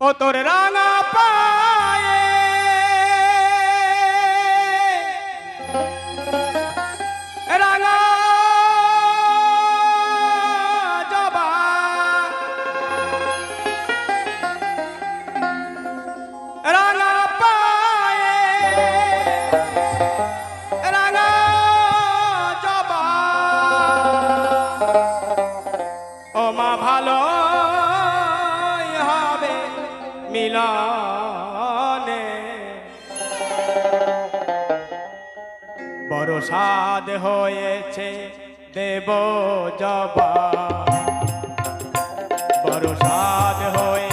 ও তোর রাঙা পা। বরসাদ হয়েছে দেব জবা। বরসাদ হয়ে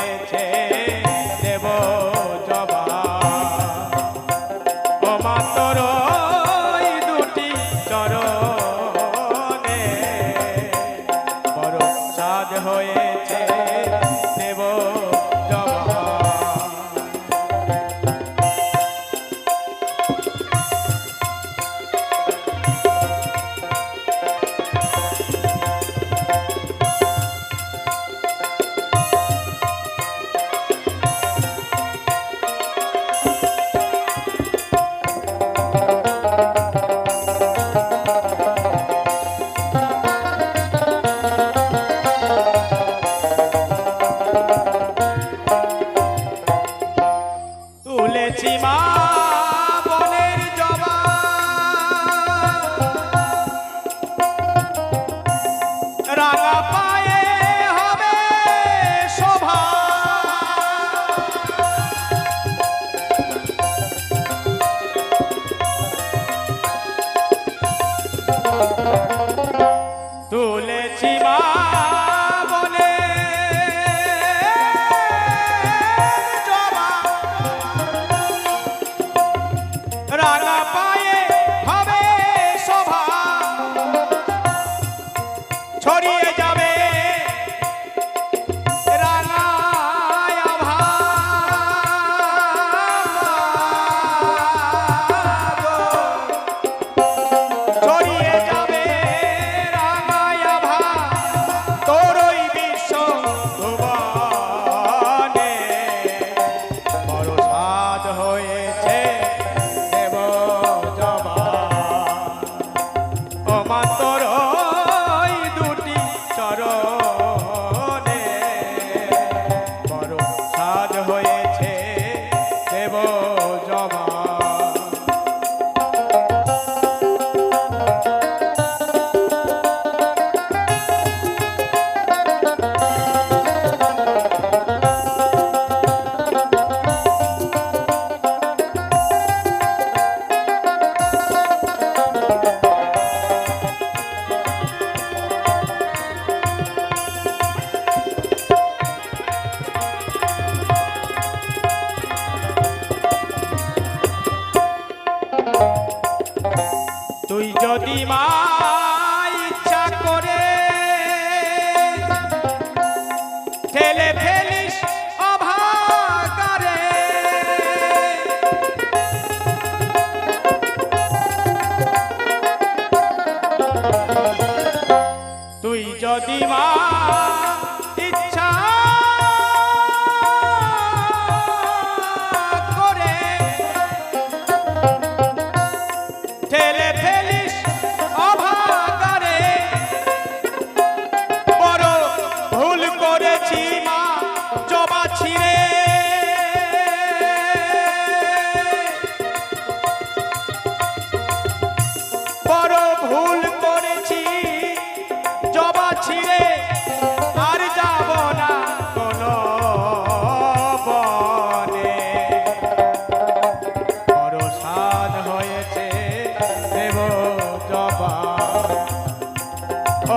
অন্তর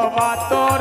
বাতর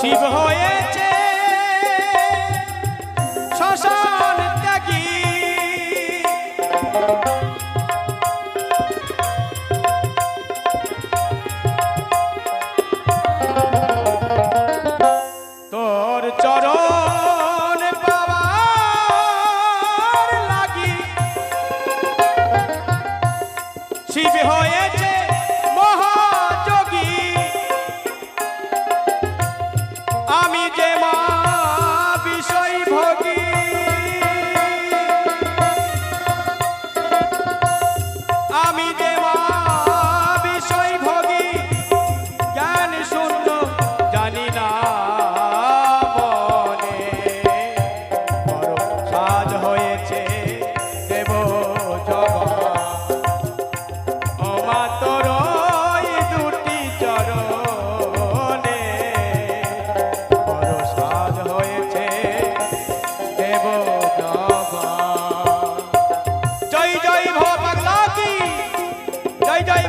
শিব হয়েছে।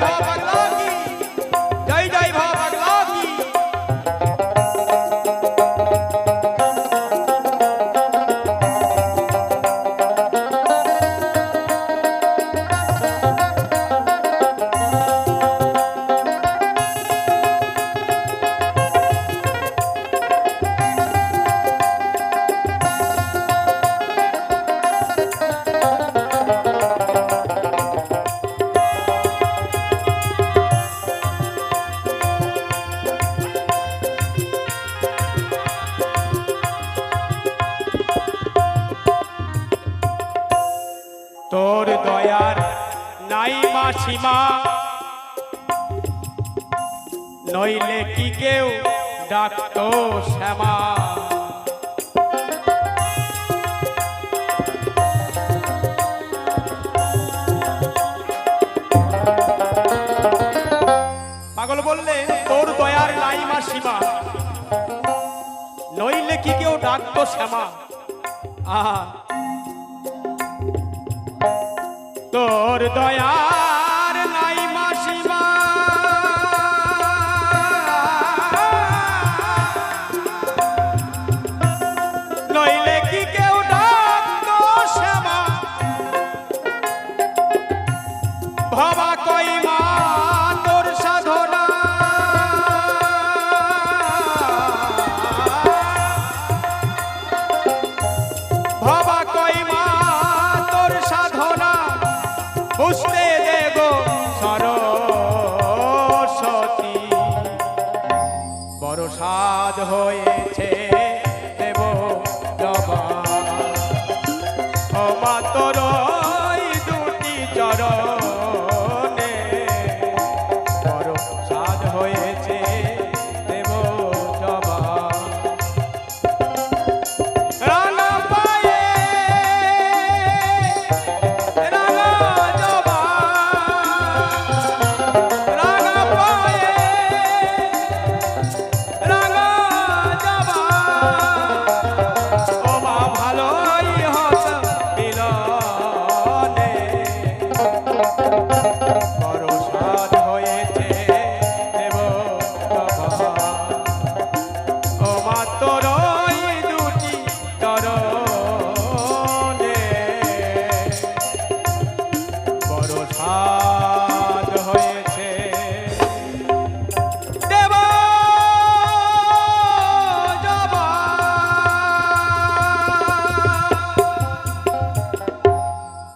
ভাব মাসিমা নইলে কি কেউ ডাকতো শ্যামা। পাগল বললে, তোর দয়ার নাই মাসিমা। নইলে কি কেউ ডাকতো শ্যামা? আহা। তোর দয়ার ভাবা কই মা, তোর ভাবা কই মা, তোর সাধনা। বুঝতে দেব সরস্বতী। বড় সাধ হয়েছে